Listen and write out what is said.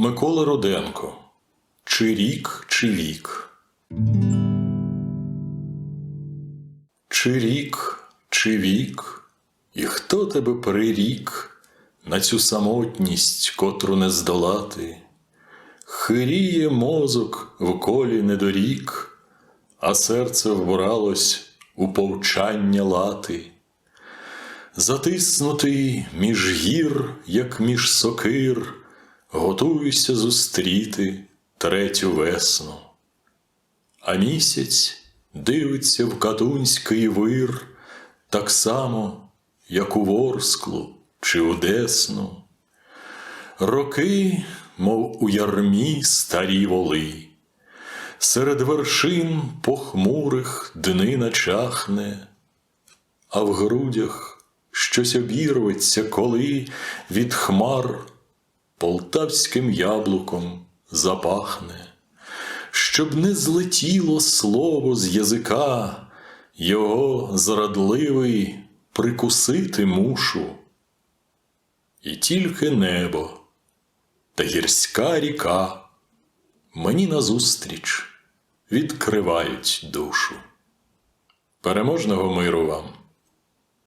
Микола Руденко. Чи рік, чи вік? Чи рік, чи вік? І хто тебе прирік на цю самотність, котру не здолати? Хиріє мозок в колі недорік, а серце вбралось у повчання лати. Затиснутий між гір, як між сокир, готуюся зустріти третю весну. А місяць дивиться в катунський вир, так само, як у Ворсклу чи у Десну. Роки, мов у ярмі старі воли, серед вершин похмурих днина чахне, а в грудях щось обірветься, коли від хмар полтавським яблуком запахне, щоб не злетіло слово з язика, його зрадливий прикусити мушу. І тільки небо та гірська ріка мені назустріч відкривають душу. Переможного миру вам!